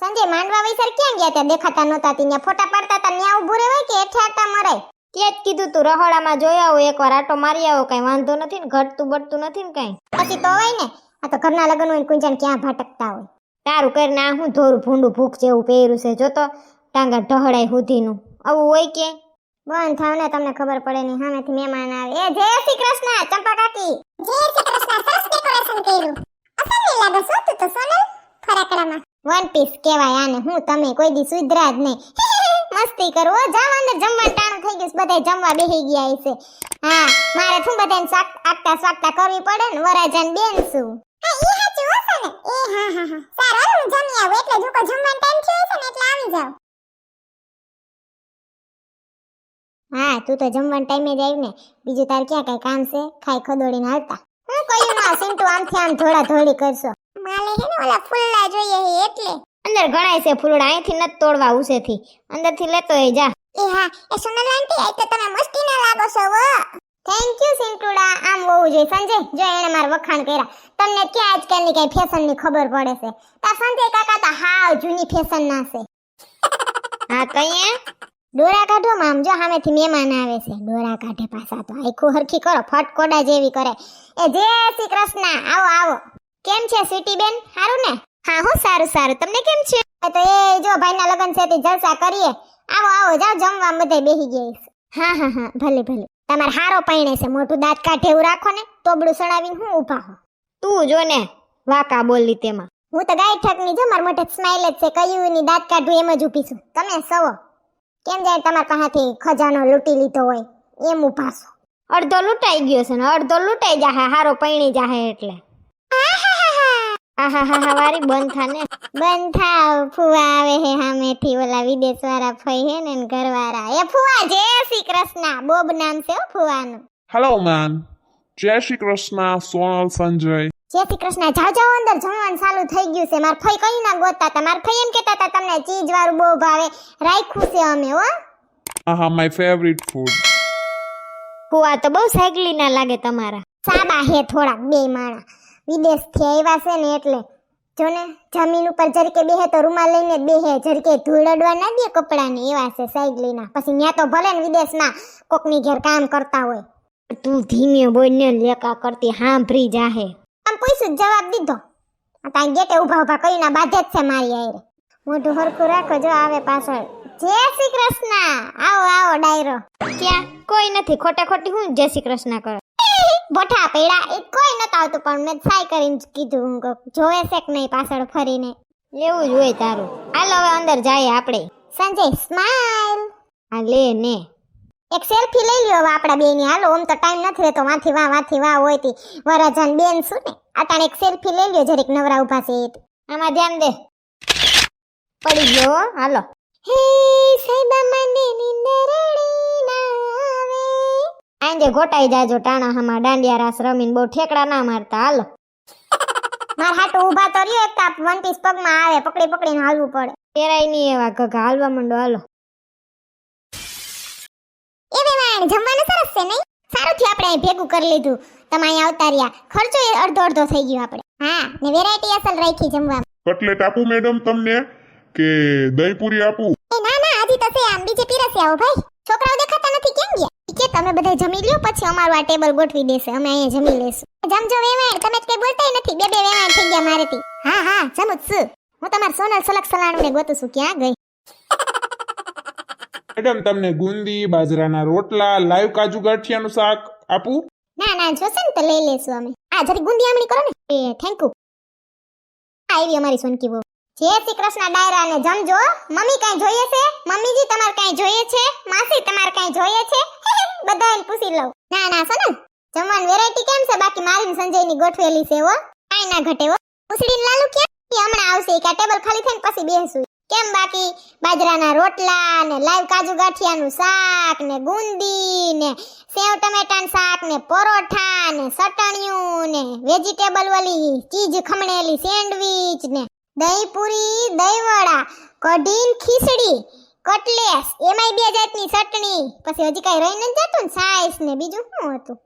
સંજય માંડવા વૈસર ક્યાં ગયા ત્યાં દેખાતા નહોતા, ત્યાં ફોટા પાડતા હતા, ત્યાં ઊભું રહેવાય કે એઠે હતા મરાય? તે જ કીધું તું, રહોડામાં જોઈ આવો, એકવાર આટો મારી આવો, કઈ વાંધો નથી ને, ઘટતું બટતું નથી ને કઈ. પછી તો હોય ને, આ તો ઘરના લગ્ન હોય ને કુંજણ ક્યાં ભટકતા હોય? તારું કરીને આ હું ધોરું ભૂંડું ભૂખ જેવું પહેર્યું છે, જોતો ટાંગા ઢહડાય સુધીનું આવું હોય કે? બંધ થાવ ને, તમને ખબર પડે નહીં સામેથી મહેમાન આવે. એ, જય શ્રી કૃષ્ણ, ચંપા કાકી. જય શ્રી કૃષ્ણ, સરસ ડેકોરેશન કર્યું. અસલ લાગે તું તો સોનલ? ફરાકડામાં. વન પીસ કહેવાય આને. હું તમે કોઈ દી સુધરા જ નહીં. મસ્તી કરો જાવ અંદર જમવા ટાણું થઈ ગયું બધા જમવા બેહી ગયા છે હા, મારે શું બધાને આગતા સ્વાગતા કરવી પડે ને? વરાજાન બેન શું? હા હો, હા સારું હું છે ને આવી જાવ હા, તું તો જમવાના ટાઈમે જ આવી ને. બીજું તાર ક્યાં કઈ કામ છે? ખાઈ ખદોડીને હાલતા. હું કહ્યું ના સિંટુ આમથી આમ ધોળા ધોળી કરશો. માલે હે ને ઓલા ફૂલડા જોઈએ હે એટલે. અંદર ગણાય છે ફૂલડા અહીંથી નથી તોડવા ઉસેથી અંદરથી લેતો એ જા. એ હા એ સોનલ આંટી આ તો તમે મસ્તી ના લાગો છો વો થેન્ક યુ સિંટુડા. આમ હોવું જોઈએ સંજય જો એણે માર વખાણ કર્યા. તમને ક્યાં આજકાલની કઈ ફેશનની ખબર પડે છે? તા સંજય કાકા તો હાવ જૂની ફેશન ના છે. હા કઈએ દોરા કાઢો મામ જો સામેથી મહેમાન આવે છે. દોરા કાઢે પાછા તો આખું હરખી કરો ફટકોડા જેવી કરે. એ જય શ્રી કૃષ્ણ. આવો આવો. કેમ છે સ્વીટી બેન સારું ને? હા, હું સારું સારું. તમને કેમ છે? તો એ જો ભાઈના લગ્ન છે તે જલસા કરીએ. આવો આવો, જાઓ, જમવા બધે બેહી ગયા હા હા હા, ભલે ભલે. તમારે હારો પૈણે છે. મોટું દાંત કાઢે એવું રાખો ને, તોબડું સડાવીને હું ઊભા હો તું જો ને, વાકા બોલી તેમાં. હું તો ગાય ઠકની જો, મારા મોઢે સ્માઈલ જ છે. કયું ની દાંત કાઢું એમ જ ઊભી છું. તમે સવો. કેમ જાય તમારા પાસેથી ખજાનો લૂંટી લીધો હોય? એમ ઊભા છો. અડધો લૂંટાઈ ગયો છે ને, અડધો લૂંટાઈ જાહે, હારો પૈણી જાહે એટલે. આહા હા હા વારી બંધ થા ને. બંધ થાવ ફુવા આવે હે સામેથી ઓલા વિદેશ વાળા ફઈ હે ને ઘર વાળા એ ફુવા જય શ્રી કૃષ્ણ. બોબ નામ છે ફુવાનું. હેલો મેન જય શ્રી કૃષ્ણ. સોનલ સંજય. જય શ્રી કૃષ્ણ. જાઓ જાઓ અંદર. જમવાનું ચાલુ થઈ ગયું છે. માર ફઈ કઈ ના ગોતતા હતા માર ફઈ એમ કહેતા હતા તમને ચીજ વાળું બહુ ભાવે. રાખ્યું છે અમે હો. આહા માય ફેવરિટ ફૂડ ફુવા તો બહુ સાયકલી ના લાગે તમારા. સાબા હે થોડા બે માણા. વિદેશથી આવ્યા છે ને એટલે જો ને જમીન ઉપર જરકે બેહે તો રૂમાલ લઈને બેહે. જરકે ધૂળ અડવા ના દે કપડાને, એવા છે સાયકલીના પછી ત્યાં તો ભલે ને વિદેશમાં કોકની ઘેર કામ કરતા હોય. તું ધીમે બોલને લેકા કરતી હાંભરી જાહે. આમ પૂછ્યું જ જવાબ દીધો. તાઈ ગેટે ઊભા ઊભા કરીને બાધે જ છે મારી આયરે. મોઢું હરખું રાખો જો આવે પાછળ. જય શ્રી કૃષ્ણ. આવો આવો ડાયરો. ક્યાં? કોઈ નથી. ખોટા ખોટી હું જય શ્રી કૃષ્ણ કરો. બોઠા પેડા એ કોઈ નતા આવતું પણ મેં સાય કરીને કીધું જોવે છે કે નહીં પાછળ ફરીને? લેવું જ હોય તારું. હાલ હવે અંદર જાય આપણે. સંજય સ્માઈલ આ લે ને. એક સેલ્ફી લઈ લ્યો હવે આપણા બેની હાલો ઓમ તો ટાઈમ નથી રહેતો. વાથી વાહ વાથી વાહ હોય તી. વરાજન બેન શું ને? અટાણે એક સેલ્ફી લઈ લ્યો જરીક નવરા ઊભા છે આમાં ધ્યાન દે. પડી ગયો હો. હાલો. હે સાહેબા મને નીંદરડી ના આવે આંજે ગોટાઈ જાજો ટાણા હામાં દાંડિયા રાસ રમીને બહુ ઠેકડા ના મારતા હાલો. માર હાટુ ઊભા તો રહ્યો એક કાપ વન પીસ પગમાં આવે પકડી પકડીને હાલવું પડે. તેરાય નહીં એવા ઘઘા હાલવા માંડો હાલો. એ વેવાણ જમવાનું સરસ છે નહીં? સારું થયું આપણે અહીં ભેગું કરી લીધું. તમે અહીં આવતા રહ્યા. ખર્ચો એ અડધો અડધો થઈ ગયો આપણે. હા ને વેરાયટી અસલ રાખી જમવા કટલેટ આપું મેડમ તમને કે દહીં પૂરી આપું? એ ના ના હજી તો છે આમ. બીજે પીરસ્યા આવો ભાઈ. છોકરાઓ દેખાતા નથી કેમ ગયા? કે તમે બધા જમી લ્યો પછી અમારું આ ટેબલ ગોઠવી દેશે. અમે અહીંયા જમી લેશું જમજો વેવાણ તમે કઈ બોલતા નથી. બે બે વેવાણ થઈ ગયા મારેથી. હા હા જમું છું. હું તમાર સોનલ સલક સલાણુને ગોતું છું ક્યાં ગઈ? મેડમ તમને ગુંદી બાજરાના રોટલા લાઈવ કાજુ ગાંઠિયાનું શાક આપું? ના ના જોશે ને તો લઈ લેશું અમે. આ જરી ગુંદી આમણી કરો ને. એ થેન્ક યુ. આ આવી અમારી સોનકી બહુ જય શ્રી કૃષ્ણ ડાયરા ને જમજો. મમ્મી કાંઈ જોઈએ છે? મમ્મીજી, તમારે કાંઈ જોઈએ છે? માસી, તમારે કાંઈ જોઈએ છે? બધાને પૂછી લઉં. ના ના, સોનલ, જમવાની વેરાયટી કેમ છે? બાકી મારી સંજયની ગોઠવેલી છે, હો. કાંઈ ના ઘટે, હો. ઉસળીને લાલુ ક્યાં? હમણાં આવશે કે ટેબલ ખાલી થઈને પછી બેસું. કેમ બાકી? બાજરાના રોટલા ને લાઈવ કાજુ ગાંઠિયાનું શાક ને ગુંદી ને સેવ ટમેટાનું શાક ને પરોઠા ને ચટણીયું ને વેજીટેબલ વાલી ચીઝ ખમણેલી સેન્ડવીચ ને દહીં પૂરી દહીંવડા કઢીન ખીચડી કટલેસ એમાંય બે જાતની ચટણી. પછી હજી કાંઈ રહી નથી જતું ને સાઈસ ને બીજું શું હતું?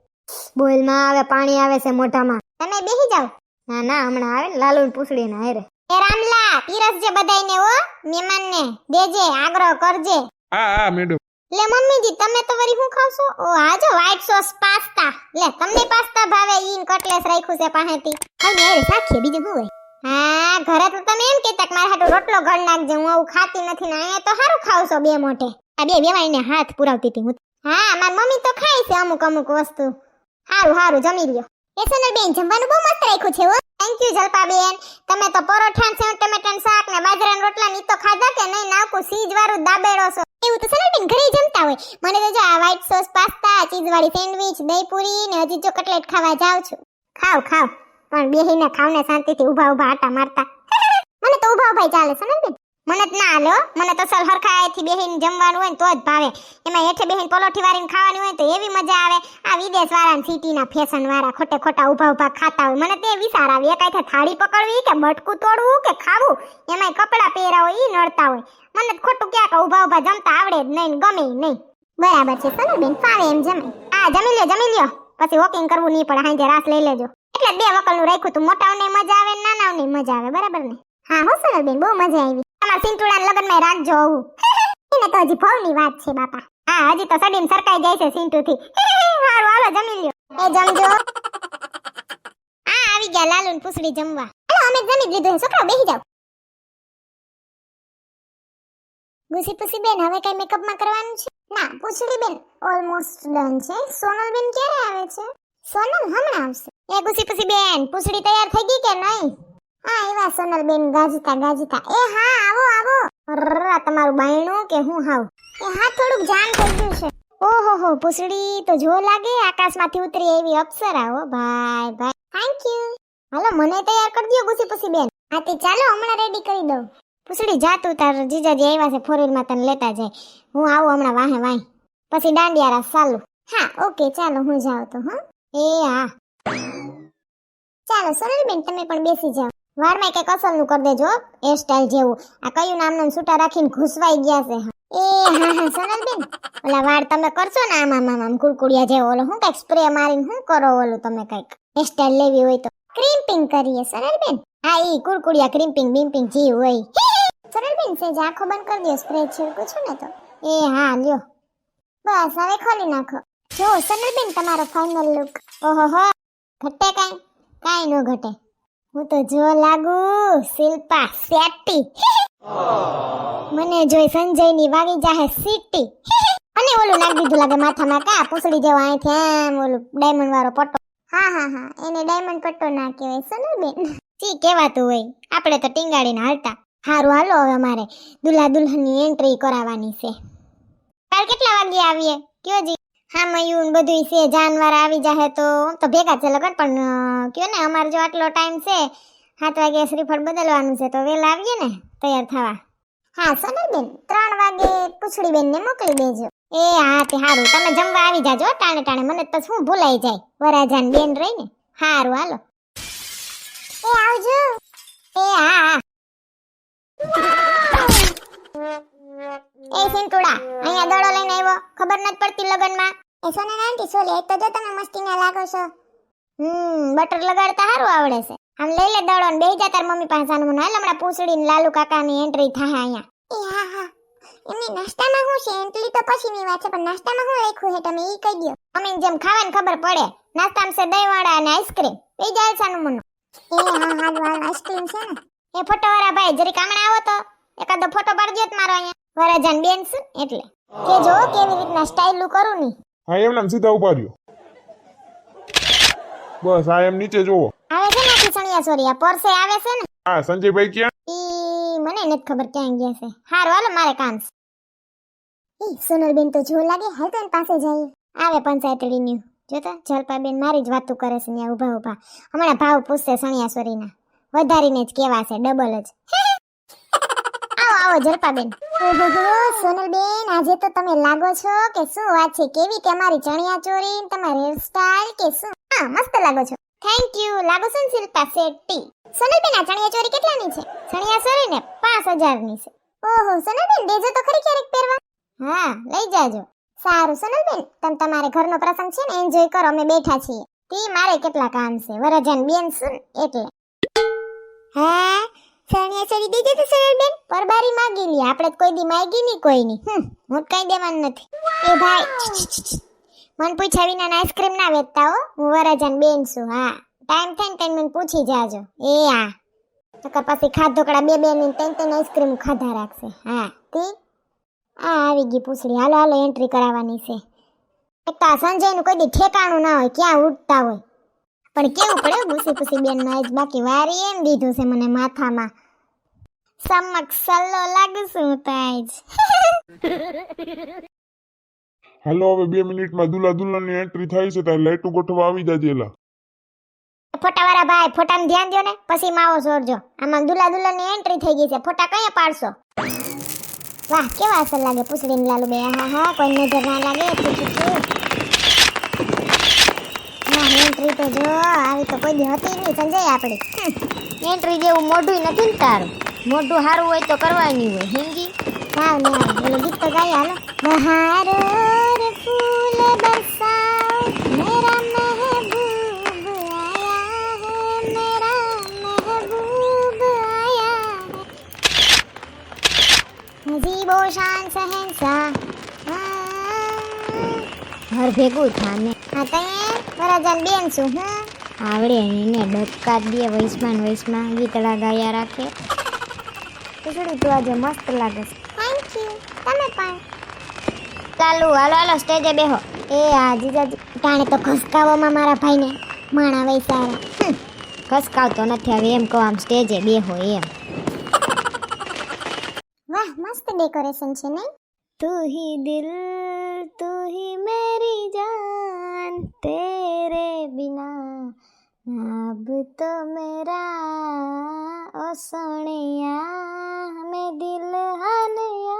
બોલમાં આવે પાણી આવે છે મોઢામાં. તમે બેસી જાઓ. ના ના હમણાં આવે ને લાલુ પૂછડીને હારે. એ રામલા પીરસજે બધાયને હો મહેમાનને. દેજે આગ્રહ કરજે. હા હા મેડમ. લે મમ્મીજી તમે તો વરી શું ખાવશો? ઓ આ જો વ્હાઈટ સોસ પાસ્તા. લે તમને પાસ્તા ભાવે ઈન કટલેસ રાખ્યું છે પાસેથી. હવે મેરે સાખીએ બીજું શું હોય? ઘરે તો તમે એમ કહેતા કે મારા હાટુ રોટલો ઘડ નાખજે, હું આવું ખાતી નથી ને અહીંયા તો સારું ખાવશો બે મોઢે. આ બે વેવાઈને હાથ પુરાવતી હતી હું. હા, મારી મમ્મી તો ખાય છે અમુક અમુક વસ્તુ. હારું હારું, જમી લ્યો. એ બેન, જમવાનું બહુ મસ્ત રાખ્યું છે થેન્ક યુ જલપાબેન. તમે તો પરોઠા સેવ ટમેટા ને શાક ને બાજરાના રોટલા ની તો ખાધા કે નહીં? નાખું સીજ વાળું દાબેડો છો. એવું તો સનલબેન ઘરે જમતા હોય. મને તો જો આ વ્હાઈટ સોસ પાસ્તા ચીઝ વાળી સેન્ડવિચ દહીં પૂરી ને હજી જો કટલેટ ખાવા જાઉં છું. ખાવ ખાવ પણ બેહીને ખાવને શાંતિથી ઊભા ઊભા આટા મારતા. મને તો ઊભા ઊભા ચાલે સનલબેન મને જ ના હાલે મને તો સલ હરખાએથી બેહીને જમવાનું હોય ને તો જ ભાવે. એમાં હેઠે બેહીને પલોઠી વાળીને ખાવાની હોય તો એવી મજા આવે. આ વિદેશ વાળા સિટીના ફેશન વાળા ખોટે ખોટા ઊભા ઊભા ખાતા હોય. મને તે વિચાર આવે એકાઈથે થાળી પકડવી કે બટકું તોડવું કે ખાવું? એમાંય કપડાં પહેર્યા હોય એ નડતા હોય. મને ખોટું ક્યાંક ઊભા ઊભા જમતા આવડે જ નહીં ગમે નહીં. બરાબર છે. સનુ બેન, ફાવે એમ જમે આ જમી લ્યો જમી લ્યો. પછી વોકિંગ કરવું નહીં પડે. હાંજે રાસ લઈ લેજો. એટલે બે વકલનું રાખ્યું તું. મોટાઓને મજા આવે ને નાનાઓને મજા આવે. બરાબર ને? હા, હો સરળ બેન, બહુ મજા આવી. તમારા સિંતુડાના લગ્નમાં રાખજો આવું. એને તો હજી ભવની વાત છે, બાપા. હા, હજી તો સડીમ સરકાઈ જાય છે સિંતુથી. હારું, હાલો, જમી લ્યો. એ જમજો. હા, આવી ગયા લાલુ ને પૂસડી જમવા. હાલો, અમે જમી લીધું છોકરાઓ બેસી જાઓ. ગુસી પુસી બેન, હવે કઈ મેકઅપમાં કરવાનું છે? ના, પૂછડી બેન ઓલમોસ્ટ ડન છે. સોનલ બેન ક્યારે આવે છે? સોનલ હમણાં આવશે. એ ગુસી પુસી બેન, પૂછડી તૈયાર થઈ ગઈ કે નહીં? હા, એવા સોનલ બેન ગાજતા ગાજતા. એ હા, આવો આવો. તમારું બાયણું કે હું હાવ? એ હા, થોડુંક જામ થઈ ગયું છે. ઓહો હો, પૂછડી તો જો લાગે, આકાશમાંથી ઉતરી એવી અપ્સરા હો. ભાઈ ભાઈ. થેન્ક યુ હાલો, મને તૈયાર કરી દો ગુસી પુસી બેન. હા તે ચાલો, હમણાં રેડી કરી દઉં. પૂછડી, જા તું, તાર જીજાજી આવ્યા છે ફોરમાં તને લેતા જાય. હું આવું હમણાં વાહે વાહે. પછી દાંડિયારા ચાલુ. હા ઓકે ચાલો, હું જાઉં તો, હા. એ હા. ચાલો સોનલ બેન, તમે પણ બેસી જાઓ. વારમાં કંઈક અસલનું કરી દેજો એ સ્ટાઇલ જેવું. આ કયું નામનું સૂટા રાખીને ઘૂસવાઈ ગયા છે એ, હા હા સોનલ બેન. ઓલા વાળ તમે કરશો ને આમ આમ આમ કુરકુડિયા જેવો, ઓલો હું કંઈક સ્પ્રે મારીને હું કરો ઓલું તમે કંઈક? એ સ્ટાઇલ લેવી હોય તો. ક્રિમ્પિંગ કરીએ સોનલ બેન. હા, ઈ કુરકુડિયા ક્રિમ્પિંગ બિમ્પિંગ જી હોય. સરળ બેન, સેજ આંખો બંધ કરી દો સ્પ્રે છીડકું છું ને તો. એ, હા, લ્યો. બસ, હવે ખોલી નાખો. જો સોનલ બેન, તમારો ફાઇનલ લુક ઓહો, હો. ઘટે કાંઈ? કાંઈ ન ઘટે. હું તો જો લાગુ, શિલ્પા સેટી મને જોઈ સંજયની વાગી જાહે સીટી. અને ઓલું નાખ દીધું લાગે માથામાં કા, પૂછડી જેવા અહીંથી આમ ઓલું ડાયમંડ વાળો પટ્ટો. હા હા હા, એને ડાયમંડ પટ્ટો ના કહેવાય સોનલ બેન ચી કહેવાતું હોય. આપણે તો ટીંગાડીને હાલતા. હારું, હાલો હવે અમારે દુલ્હા દુલ્હનની એન્ટ્રી કરાવવાની છે. કાલ કેટલા વાગે આવીએ? કયો જી? હા મયુન બધું છે, જાનવાર આવી જાહે તો તો ભેગા છે લગન, પણ કયો ને, અમારે જો આટલો ટાઈમ છે, સાત વાગે શ્રીફળ બદલવાનું છે, તો વહેલા આવીએ ને, તૈયાર થવા. હા, સોનલબેન, ત્રણ વાગે પૂછડી બેનને મોકલી દેજો. એ, હા, તે સારું તમે જમવા આવી જાજો ટાણે ટાણે. મને તો શું ભૂલાઈ જાય? વરાજાન બેન રહી ને. હારું, હાલો. એ, આવજો. એ હા. એ સિંતુડા અહીંયા દડો લઈને આવ્યો. ખબર નથી પડતી લગનમાં. એ સોના આંટી સોલે એક તો જો તમે મસ્તીના લાગો છો. હમ બટર લગાડતા સારું આવડે છે. આમ લઈ લે દડો ને બેહી જા તાર મમ્મી પાસે આનું હાલ હમણાં પૂછડીને લાલુ કાકાની એન્ટ્રી થાય અહીંયા. એ હા હા. એમની નાસ્તામાં શું છે? એન્ટ્રી તો પછીની વાત છે પણ નાસ્તામાં શું લખ્યું છે તમે? ઈ કહી દો અમે જેમ ખાવાની ખબર પડે. નાસ્તામાં છે દહીંવાળા અને આઈસ્ક્રીમ એ જાય સાનું મનો. એ હા હા આઈસ્ક્રીમ છે ને? એ ફોટોવાળા ભાઈ જરી કામણા આવો તો. એકાદો ફોટો પાડજો જ મારો અહીંયા. વરાજાન બેન છે એટલે. કે જો કેવી રીતના સ્ટાઇલું કરું ની. હા એમ નામ સીધા ઊભા રહ્યો. બસ આ એમ નીચે જોવો આવે છે ને આખી સોરિયા પરસે આવે છે ને? હા સંજયભાઈ ક્યાં? ઈ મને નથી ખબર ક્યાં ગયા છે. હારું હાલો મારે કામ છે. ઈ સોનલબેન તો જો લાગે હાલ તો પાસે જઈએ આવે પંચાયતડીની જોતા જલપાબેન મારી જ વાતું કરે છે ત્યાં ઊભા ઊભા હમણાં ભાવ પૂછશે સણિયાસોરીના વધારીને જ કેવા છે ડબલ જ. આવો જલપાબેન સોનલબેન આજે તો તમે લાગો છો કે શું વાત છે? કેવી તમારી ચણિયા ચોરી ને તમારી હેરસ્ટાઈલ કે શું? હા મસ્ત લાગો છો. થેન્ક યુ લાગો છો ને શિલ્પા શેટ્ટી? સોનલબેન આ ચણિયા ચોરી કેટલાની છે? ચણિયા ચોરી ને પાંચ હજારની છે. ઓહો સોનલબેન દેજો તો ખરી ક્યારેક પહેરવા. હા લઈ જાજો. સારું સોનલબેન તમે તમારે ઘરનો પ્રસંગ છે ને એન્જોય કરો અમે બેઠા છીએ. તે મારે કેટલા કામ છે? વરજાન બેન સુન એટલે. હે? સણિયા સડી દેજે તો સરળ બેન પરબારી માગી લી આપણે કોઈ દી માગી નહીં કોઈ ની હું તો કઈ દેવાનું નથી. એ ભાઈ. મન પૂછ્યા વિના આઈસ્ક્રીમ ના વેચતા હો. હું વરાજાન બેન છું, હા. ટાઈમ થાય ને ત્યારે મને પૂછી જાજો. એ હા નકર પછી ખાધ ઢોકળા બે બે ની ત્રણ ત્રણ આઈસ્ક્રીમ ખાધા રાખશે, હા. તી? આ આવી ગઈ પૂછડી. હાલો હાલો એન્ટ્રી કરાવવાની છે. એક તો આ સંજયનું કોઈ ઠેકાણું ના હોય, ક્યાં ઉઠતા હોય. પણ કેવું પડે ભૂસી ભૂસી બેન આજ બાકી વારી એમ દીધું છે મને માથામાં. સમક સલ્લો લાગુ છું હું તો આજ હાલો હવે બે મિનિટમાં દુલા દુલ્હનની એન્ટ્રી થાય છે ત્યારે લાઈટું ગોઠવા આવી જાજેલા ફોટાવાળા ભાઈ ફોટામાં ધ્યાન દો ને પછી માવો સોરજો આમાં દુલા દુલ્હનની એન્ટ્રી થઈ ગઈ છે ફોટા કયા પાડશો? વાહ કેવા અસર લાગે પૂછડીને લાલુ બે. હા હા કોઈ નજર ના લાગે એન્ટ્રી તો જો આવી તો કોઈ દી હતી નહીં સંજય આપણી. એન્ટ્રી જેવું મોઢું નથી ને તારું. મોઢું સારું હોય તો કરવાની હોય. હિન્દી? વાવ ને વાવ ઓલું ગીત તો ગાય હાલો. બહારો રે ફૂલ બરસાઓ મેરા મહેબૂબ આયા હે, મેરા મહેબૂબ આયા હે. અજીબો શાન શહેનશાહ ઘર ભેગું થાને. હા તઈ વરાજાન બેન છું, હું. આવડે એને ડબકા જ દે વૈસમાં ને વૈસમાં ગીતડા ગાયા રાખે. ખીચડી તો આજે મસ્ત લાગે છે થેન્ક યુ તમે પણ ચાલુ હાલો હાલો સ્ટેજે બેહો એ આ જીજાજી ટાણે તો ખસકાવોમાં મારા ભાઈને માણા વઈ સારા ખસકાવતો નથી હવે એમ કહો આમ સ્ટેજે બેહો એમ વાહ મસ્ત ડેકોરેશન છે નહીં તું હી દિલ તું હી મેરી જાન તેરે બિના अब तो मेरा ओ सोनिया हमें दिल हनया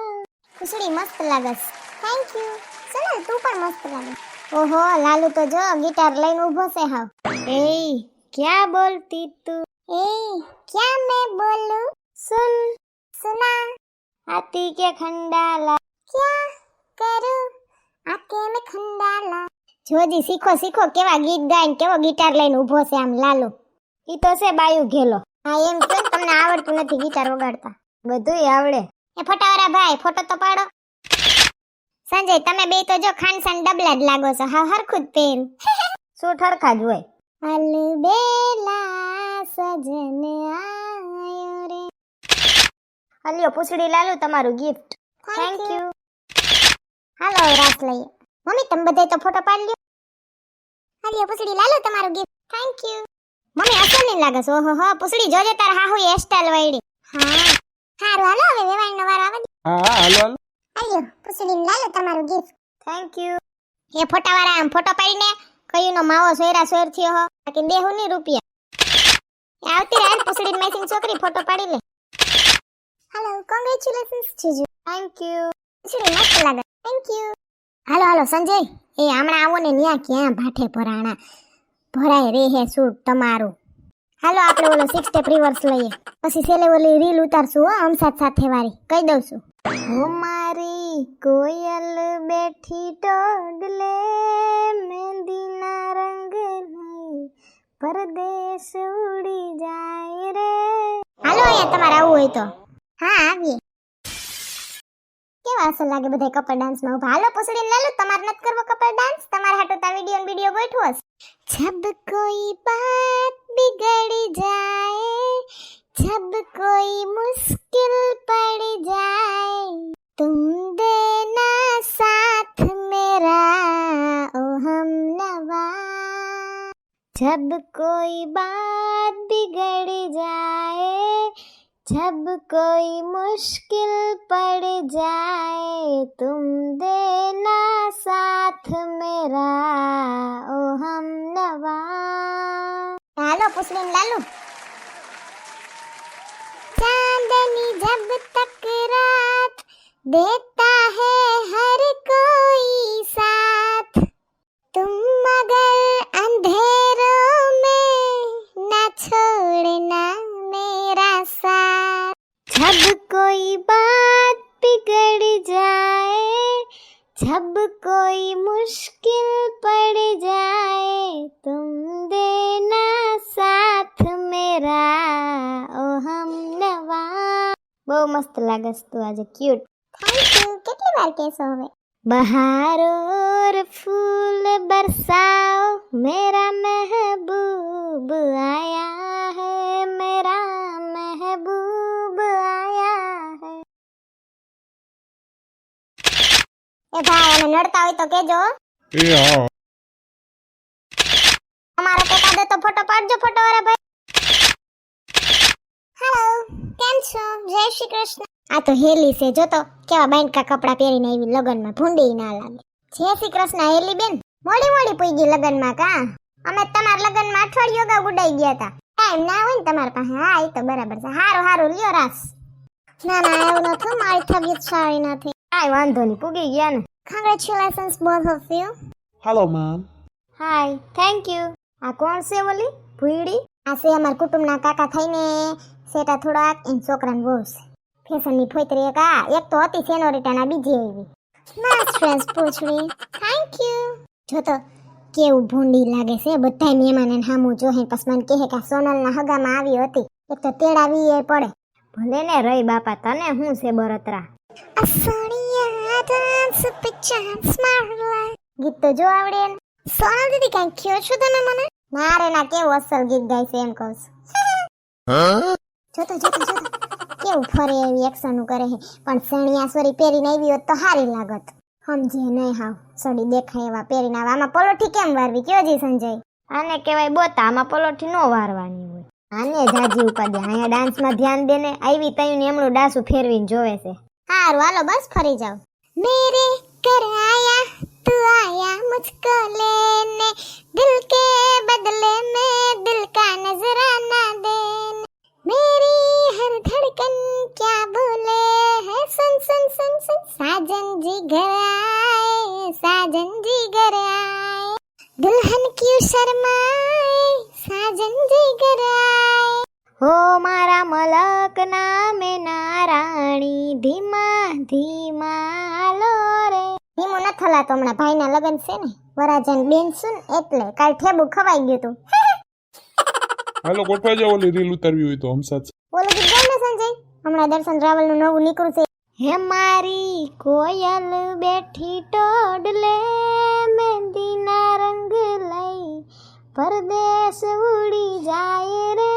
ખીચડી મસ્ત લાગે છે થેન્ક યુ સોનલ તું પણ મસ્ત લાગે ઓહો લાલુ તો જો ગિટાર લઈને ઊભો છે હાવ ए क्या बोलती तू એ ક્યાં મેં બોલું सुन સુના आती के खंडाला ક્યાં કરું આકે મેં ખંડાલા જોજી શીખો શીખો કેવા ગીત ગાય કેવો ગિટાર લઈને ઊભો છે આમ લાલો. ઈ તો છે બાયુ ઘેલો. હા એમ કે તમને આવડતું નથી ગિટાર વગાડતા. બધુંય આવડે. એ ફોટાવાળા ભાઈ ફોટો તો પાડો. સંજય તમે બે તો જો ખાનસાન ડબલા જ લાગો છો. હા હરખું જ પહેરું. શું ઠરખા જ હોય? અલબેલા સજન આયો રે. અલ્યો પૂછડી લાલુ તમારું ગિફ્ટ થેન્ક યુ હાલો રાસ લઈએ. મમ્મી તમે બધાય તો ફોટો પાડી લ્યો. હાલ્યો પૂછડી લાલો તમારું ગિફ્ટ થેન્ક યુ મમ્મી અસલ નહીં લાગે છે? ઓહો હો પૂછડી જોજે તાર હાહુ એ સ્ટાઈલ વાળી હા. હારું હાલો હવે વેવાણનો વારો આવે હા હા હાલો હાલો. હાલ્યો પૂછડી લાલો તમારું ગિફ્ટ થેન્ક યુ એ ફોટાવાળા આમ ફોટો પાડીને કયું નો માવો સોયરા સોયર થયો હો. બાકી દેહુ ની રૂપિયા આવતી રાત પૂછડી મેસિંગ છોકરી ફોટો પાડી લે. હેલો કોંગ્રેચ્યુલેશન્સ જીજુ. થેન્ક યુ પૂછડી મસ્ત લાગે. થેન્ક યુ હાલો હાલો, સંજય. એ હમણાં આવો ને ન્યા ક્યાં ભાઠે ભરાણા? ભરાય રે હે સૂટ તમારું. હાલો, આપણે ઓલો સિક્સ સ્ટેપ રિવર્સ લઈએ. પછી છેલ્લે ઓલી રીલ ઉતારશું, હો અમસાત સાથે વાળી. કહી દઉં છું. મારી કોયલ બેઠી ટોડલે મહેંદીના રંગ નહીં. પરદેશ ઉડી જાય રે. હાલો, અહીંયા તમારે આવવું હોય તો. હા, આવીએ. આસર લાગે બધે કપલ ડાન્સમાં ઉભા હાલો લે લાલો તમાર નત કરવો કપલ ડાન્સ તમારે હાટો તા વિડિયો વિડિયો હસ જબ કોઈ બાત બિગડી જાય જબ કોઈ મુશ્કિલ પડી જાય તુમ દેના સાથ મેરા ઓ હમ નવા જબ કોઈ બાત બિગડી જાય जब कोई मुश्किल पड़ जाए, तुम देना साथ मेरा। ओ हम नवा। डालो पुस्लिम लालू। चांदनी जब तक रात देता है બહુ મસ્ત લાગસ તું આજે ક્યુટ થેન્ક યુ કેટલી વાર કહેશો હવે બહારોર ફૂલ બરસાઓ મેરા મહેબૂબ આયા હે મેરા મહેબૂબ આયા હે એ ભાઈ અમે નડતા હોય તો કેજો એ હા અમારો કેકાદો તો ફોટો પાડજો ફોટો અરે ભાઈ છો? જય શ્રી કૃષ્ણ. આ તો હેલી છે જો તો કેવા બાંધકા કપડા પહેરીને આવી લગનમાં ભૂંડી ના લાગે. જય શ્રી કૃષ્ણ હેલી બેન. મોડી મોડી પૂઈ ગઈ લગનમાં કા? અમે તમારા લગનમાં અઠવાડિયું અગાઉ ઉડાઈ ગયા હતા ટાઈમ ના હોય ને તમારા પાસે. હા એ તો બરાબર છે. હારું હારું લ્યો રાસ. ના ના એવું નથી મારી તબિયત સારી નથી. કાંઈ વાંધો નહીં પૂગી ગયા ને. Congratulations both of you hello ma'am hi thank you આ કોણ છે ઓલી? ભૂડી આ છે અમારા કુટુંબના કાકા થઈને. સેટા થોડાક એમ છોકરાને બહુ છે ફેશનની ફોઈતરી એક આ એક તો હતી સેનોરિટાના બીજી આવી. નાઇસ ફ્રેન્ડ્સ પૂછડી થેન્ક યુ જો તો કેવું ભૂંડી લાગે છે બધાય મહેમાને હામું જોહે પછી મને કહે કે સોનલ સોનલના હગામાં આવી હતી. એક તો તેડાવી એ પડે. ભલે ને રહી બાપા તને શું છે બરતરા? અસણિયા ડાન્સ પે મારલા ગીત તો જો આવડે સોનલ દીદી કઈ કયો છો તમે મને? ના રે ના કેવું અસલ ગીત ગાય છે એમ કહું છું. જોતો જોતો જોતો. કેવું ફરે એવી એક્શન કરે છે. પણ સણિયા સોરી પહેરીને આવી હોત તો સારી લાગત. સમજે નહીં હાવ. સોડી દેખાય એવા પહેરીને આવે. આમાં પલોઠી કેમ વારવી? કયો જી સંજય? આને કહેવાય બોતા, આમાં પલોઠી નો વારવાની હોય. આને જાજી ઉપાડે અહીંયા ડાન્સમાં ધ્યાન દે ને આવી તયું એમનું ડાસું ફેરવીને જોવે છે. હારું, હાલો, બસ ફરી જાઓ. મેરે ઘર આયા તું આયા મુझको ધીમું તો હમણાં ભાઈના લગ્ન છે ને. વરાજન બેન છું ને એટલે કાલ ઠેબુ ખવાઈ ગયું તું. હાલો ગોઠવા જાવ ઓલી રીલ ઉતારવી હોય તો હમસાત. ઓલું ગીત ગાય ને સંજય? હમણાં દર્શન રાવલનું નવું નીકળ્યું છે. હે મારી કોયલ બેઠી ટોડલે મહેંદીના રંગ લઈ. પરદેશ ઉડી જાય રે.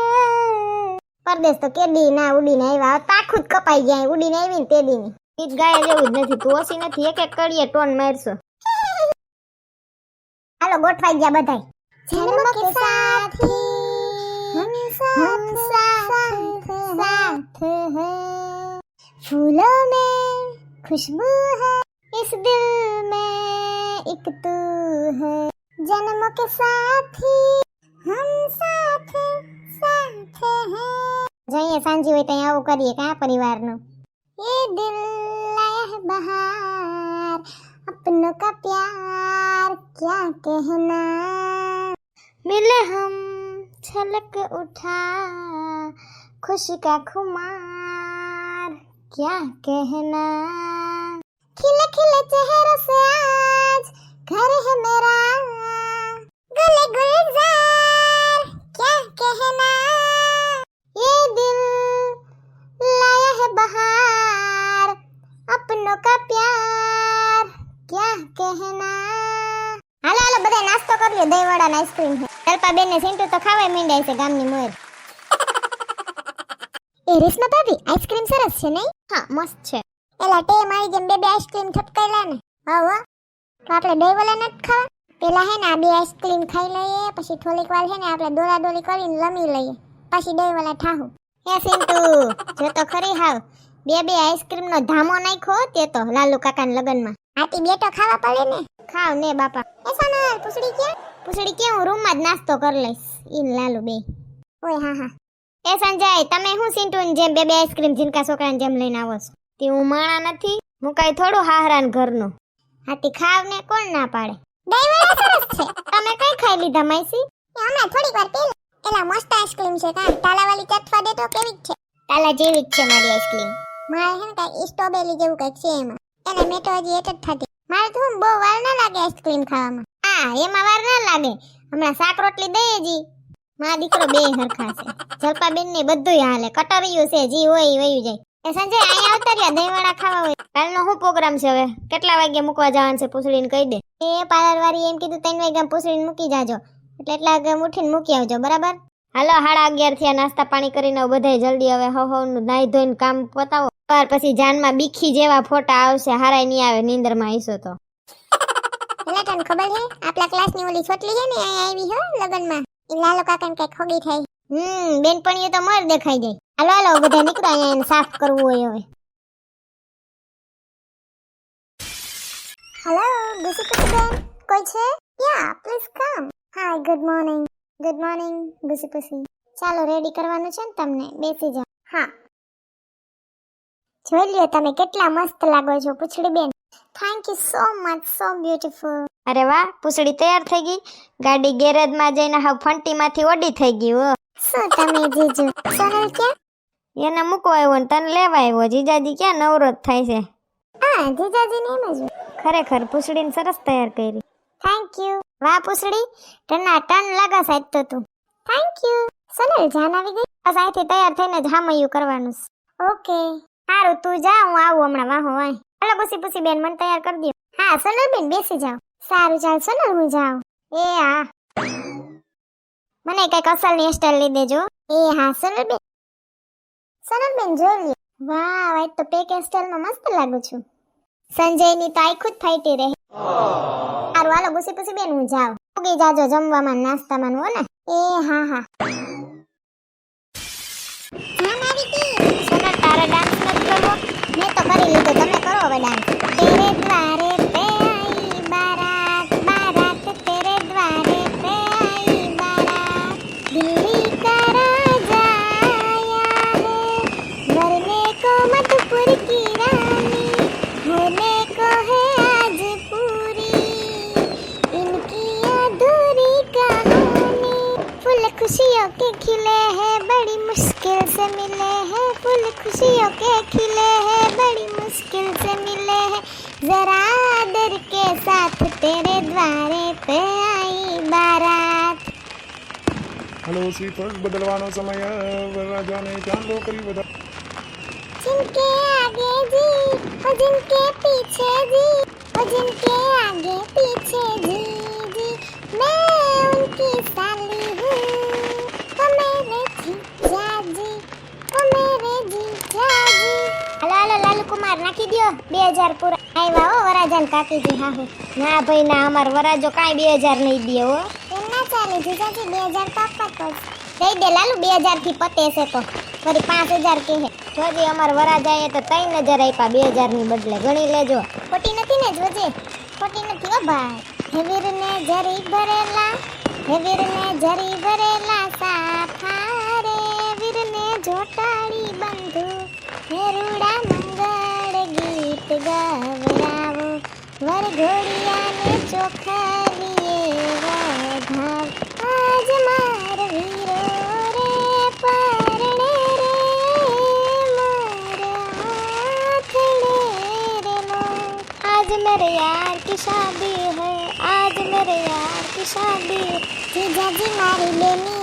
પરદેશ તો કેદી ના ઉડીને આવ્યા. પાખું જ કપાઈ ગયા ઉડીને આવી ને તે દીની ગીત ગાયા જેવું જ નથી તું ઓછી નથી એક એક કડીએ ટોન મારશો હાલો ગોઠવાઈ ગયા બધાય જન્મ કે સાથી હમ સાથ સાથ હૈ फूलों में खुशबू है इस दिल में एक तू है जन्म के साथी हम साथ साथ हैं જઈએ સાંજી હોય ત્યાં આવું કરીએ કા પરિવારનું ये दिल बहार, अपनों का प्यार, क्या कहना? मिले हम छलक उठा, खुशी का खुमार, क्या कहना? खिले खिले चेहरों से आज, घर है मेरा, गले गुलजार, क्या कहना? રહેના હાલો હાલો બધા નાસ્તો કરી લ્યો દહીં વડા આઈસ્ક્રીમ છે. કલ્પા બેન ને સિન્ટુ તો ખાવા માંડ્યા છે ગામની મોર. એ રેશમા ભાભી આઈસ્ક્રીમ સરસ છે નહીં? હા મસ્ત છે. એલા ટે મારી જેમ બે બે આઈસ્ક્રીમ ઠપકાયેલા ને. હા હા. તો આપણે દહીં વડા નથી ખાવા? પેલા હે ને આ બે આઈસ્ક્રીમ ખાઈ લઈએ પછી થોડીક વાર હે ને આપણે દોરા દોરી કરીને લમી લઈએ. પછી દહીં વાલા ઠાહુ. હે સિન્ટુ જો તો ખરી હાવ. બે બે આઈસ્ક્રીમ નો ધામો નાખ્યો તે તો લાલુ કાકાના લગ્નમાં. આટી બેટો ખાવા પડે ને. ખાવ ને બાપા. એ સોનલ પૂછડી ક્યાં પૂછડી ક્યાં હું રૂમમાં જ નાસ્તો કરી લઈશ. ઈન લાલુ બે ઓય હા હા. એ સંજય તમે હું સિન્ટુન જેમ બે બે આઈસ્ક્રીમ જીનકા છોકરાને જેમ લઈને આવો છો? તે હું માણા નથી હું કાંઈ થોડું હાહરાન ઘરનું. હાથી ખાવ ને કોણ ના પાડે? દહીંવડા સરસ છે. તમે કઈ ખાઈ લીધા માઈસી? હમણાં થોડીક વાર પેલા. એલા મસ્ત આઈસ્ક્રીમ છે કા? તાલાવાળી ચટવા દે તો કેવી છે. તાલા જેવી જ છે મારી આઈસ્ક્રીમ. મારે હે ને કાંઈ સ્ટ્રોબેરી જેવું કંઈક છે એમાં. એને મેં તો હજી એક જ ખાધી મારે તો બહુ વાર ના લાગે આઈસ્ક્રીમ ખાવામાં. હા એમાં વાર ના લાગે. હમણાં શાક રોટલી દઈએ જી મારા દીકરો બે હરખા છે. જલપાબેન ને બધું હાલે. કટરિયું છે, જી હોય વયું જાય. એ સંજય અહીંયા આવતા રહ્યા, દહીંવડા ખાવા હોય. કાલનો શું પ્રોગ્રામ છે હવે? કેટલા વાગે મૂકવા જવાનું છે પૂછડીને કહી દે. એ પાર્લર વાળી એમ કીધું, ત્રણ વાગ્યા પૂછડીને મૂકી જાજો. એટલે એટલા વાગે ઉઠીને મૂકી આવજો, બરાબર? હાલો સાડા અગિયાર થયા નાસ્તા પાણી કરીને બધાય જલ્દી. હવે હવ હવનું નાહી ધોઈને કામ પતાવો. ત્યાર પછી જાનમાં બીખી જેવા ફોટા આવશે હારાય નહીં આવે નીંદરમાં આવીશો તો. એટલે તને ખબર છે આપણા ક્લાસની ઓલી છોટલી છે ને અહીંયા આવી હો લગનમાં. એ લાલો કાકાને કઈ ખોગી થઈ હમ બેનપણીઓ તો મર દેખાઈ જાય. હાલો હાલો બધા નીકળો અહીંયા એને સાફ કરવું હોય હવે. હેલો ગુસી બેન કોઈ છે? Yeah please come hi good morning good morning ગુસી પુસી. ચાલો રેડી કરવાનું છે ને તમને? બેસી જાઓ. હા. જોઈ લ્યો તમે કેટલા મસ્ત લાગો છો, પૂછડી બેન. Thank you so much so beautiful અરે વાહ, પૂછડી તૈયાર થઈ ગઈ? ગાડી ગેરેજમાં જઈને હાવ ફંટીમાંથી ઓડી થઈ ગઈ, હો. શું તમે જીજુ? સોનલ ક્યાં? એને મૂકવા આવ્યો ને તને લેવા આવ્યો. જીજાજી ક્યાં નવરોત થાય છે? હા, જીજાજીને એમ જ. ખરેખર, પૂછડીને સરસ તૈયાર કરી. થેન્ક યુ વાહ, પૂછડી. ટના ટન લાગા સાહેબ તો તું. થેન્ક યુ સોનલ જાન આવી ગઈ. બસ અહીંથી તૈયાર થઈને જ હામયું કરવાનું ઓકે સારું તું જા, હું આવું હમણાં. વાહો, વાય. હાલો પૂછી પૂસી બેન, મને તૈયાર કરી દો હા સોનલ બેન, બેસી જાઓ. સારું, ચાલ સોનલ હું જાઉં. એ, હા. મને કંઈક અસલની હેરસ્ટાઈલ લઈ દેજો. એ, હા સોનલ બેન. સોનલ બેન, જોઈ લ્યો. વાહ આજ તો પેક હેરસ્ટાઈલમાં મસ્ત લાગુ છું. સંજયની તો આખું જ ફાઈટી રહે. સારું હાલો ગુસી પૂસી બેન, હું જાઉં. ઉગી જાજો જમવામાં, નાસ્તામાં, હો ને? એ હા હા. સોનલ, તારે ડાન્સ નથી કરવો? મેં તો કરી લીધો. તમે કરો હવે ડાન્સ मुश्किल से मिले हैं फूल खुशियों के खिले हैं बड़ी मुश्किल से मिले हैं। ज़रा आदर के साथ तेरे द्वारे पे आई बारात। हेलो सी फ़र्स्ट बदलवाना समय राजा ने जान लो करीब बदल। जिनके आगे जी और जिनके पीछे जी और जिनके आगे पीछे जी जी। मैं उनकी साथ હાલો હાલો લાલુ કુમાર નાખી દો બે હજાર પૂરા. આવ્યા હો વરાજાન કાકીજી હા હું ના ભાઈ ના અમાર વરાજો કાંઈ બે હજાર નહીં દે હો. એમ ના ચાલે જીજાજી બે હજાર તો આપવા જ દઈ દે લાલુ બે હજારથી પતે છે તો. ફરી પાંચ હજાર કહે જોજે અમાર વરાજાએ તો ત્રણ હજાર આપ્યા બે હજારની બદલે. ગણી લેજો. ખોટી નથી ને જોજે. ખોટી નથી હો ભાઈ. હે વીરને જરી ભરેલા હે વીરને જરી ભરેલા સાફા રે. વીરને જોટાળી બંધુ મેરુડા મંગળ ગીત ગાવડાવો. વરઘોડિયાને ચોખરીએ વધાવ આજ માર વીરો રે, પરણે રે, મારા આથડે રે આજ મેરે યાર કી શાદી હૈ, આજ મેરે યાર કી શાદી જીજાજી મારી બેની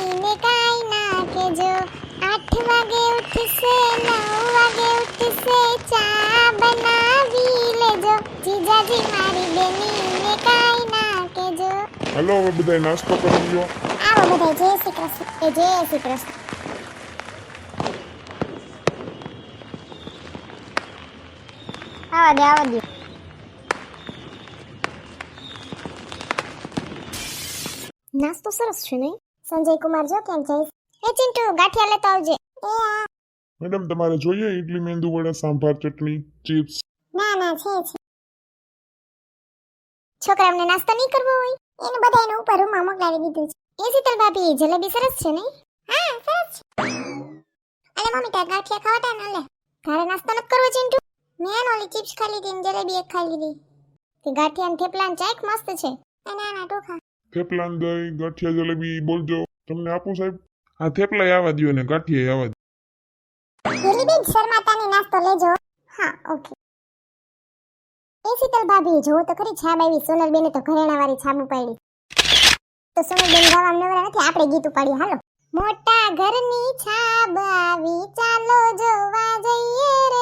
હેલો હવે બધા નાસ્તો કરી લ્યો આવો બધા જય શ્રી કૃષ્ણ એ જય શ્રી કૃષ્ણ આવા દે આવા દે નાસ્તો સરસ છે નહીં સંજય કુમાર જો કેમ છે એ ચિંટુ ગાંઠિયા લેતો આવજે એ આ મેડમ તમારે જોઈએ ઇડલી મેંદુ વડા સાંભાર ચટણી ચિપ્સ ના ના છે છે છોકરાઓને નાસ્તો નહીં કરવો હોય એનું બધા એનું ઉપર રૂમમાં મોકલાવી દીધું છે. એ શીતલ ભાભી જલેબી સરસ છે નહીં? હા સરસ છે. અલે મમ્મી તાર ગાંઠિયા ખાવાતા ને લે ઘરે નાસ્તો નથી કરવો ચિંટુ? મેં ઓલી ચિપ્સ ખાઈ લીધી ને જલેબી એક ખાઈ લીધી. તે ગાંઠિયા ને થેપલા ને ચાક મસ્ત છે. અને ના ટોખા થેપલા ને દહીં ગાંઠિયા જલેબી બોલજો. તમને આપું સાહેબ? આ થેપલા આવવા દ્યો ને ગાંઠિયા આવવા દ્યો. હેલીબેન શર્માતાની નાસ્તો લેજો. હા ઓકે. એ શીતલ ભાભી જોવો તો ખરી છાબ આવી, સોનલબેને તો ઘરેણા વાળી છાબ ઉપાડી. તો સોનલબેન ગાવા નવરા નથી, આપણે ગીત ઉપાડીએ, હાલો. મોટા ઘરની છાબ આવી, ચાલો જોવા જઈએ રે.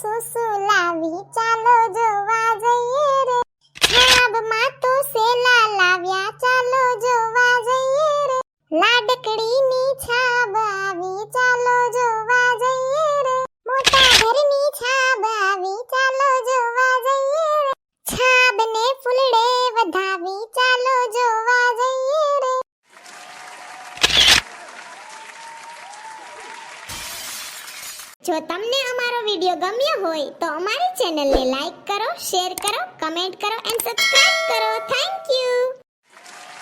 સુસુ લાવી ચાલો જોવા જઈએ રે. છાબમાં તો સેલા લાવ્યા, ચાલો જોવા જઈએ રે. લાડકડીની છાબ આવી, ચાલો જોવા જઈએ મોટા ઘરની છાબ જોવા જઈએ છાબને ફૂલડે વધાવી ચાલો જોવા જઈએ જો તમને અમારો વિડિયો ગમ્યો હોય તો અમારી ચેનલને લાઈક કરો, શેર કરો, કમેન્ટ કરો એન્ડ સબસ્ક્રાઇબ કરો. Thank you